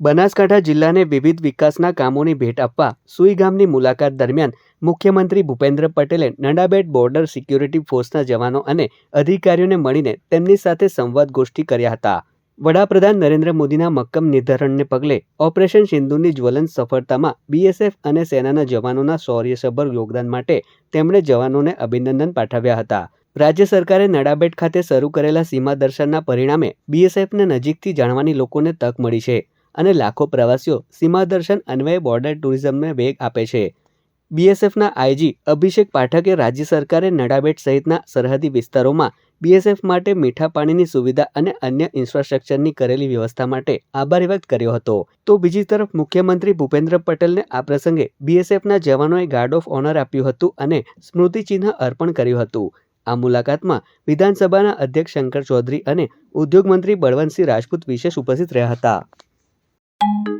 બનાસકાંઠા જિલ્લાને વિવિધ વિકાસના કામોની ભેટ આપવા સુઈ ગામની મુલાકાત દરમિયાન મુખ્યમંત્રી ભૂપેન્દ્ર પટેલે નડાબેટ બોર્ડર સિક્યુરિટી ફોર્સના જવાનો અને અધિકારીઓને મળીને તેમની સાથે સંવાદ ગોષ્ઠી કર્યા હતા. વડાપ્રધાન નરેન્દ્ર મોદીના મક્કમ નિર્ધારણને પગલે ઓપરેશન સિંધુની જ્વલંત સફળતામાં બીએસએફ અને સેનાના જવાનોના શૌર્યસભર યોગદાન માટે તેમણે જવાનોને અભિનંદન પાઠવ્યા હતા. રાજ્ય સરકારે નડાબેટ ખાતે શરૂ કરેલા સીમા દર્શનના પરિણામે બીએસએફને નજીકથી જાણવાની લોકોને તક મળી છે. અને લાખો પ્રવાસીઓ સીમા દર્શન અન્વયે બોર્ડર ટુરિઝમને વેગ આપે છે. બીએસએફના આઈજી અભિષેક પાઠકે રાજ્ય સરકારે નડાબેટ સહિતના સરહદી વિસ્તારોમાં બીએસએફ માટે મીઠા પાણીની સુવિધા અને અન્ય ઇન્ફ્રાસ્ટ્રક્ચરની કરેલી વ્યવસ્થા માટે આભાર વ્યક્ત કર્યો હતો. તો બીજી તરફ મુખ્યમંત્રી ભૂપેન્દ્ર પટેલને આ પ્રસંગે બીએસએફના જવાનોએ ગાર્ડ ઓફ ઓનર આપ્યું હતું અને સ્મૃતિચિહ્ન અર્પણ કર્યું હતું. આ મુલાકાતમાં વિધાનસભાના અધ્યક્ષ શંકર ચૌધરી અને ઉદ્યોગમંત્રી બળવંતસિંહ રાજપૂત વિશેષ ઉપસ્થિત રહ્યા હતા. you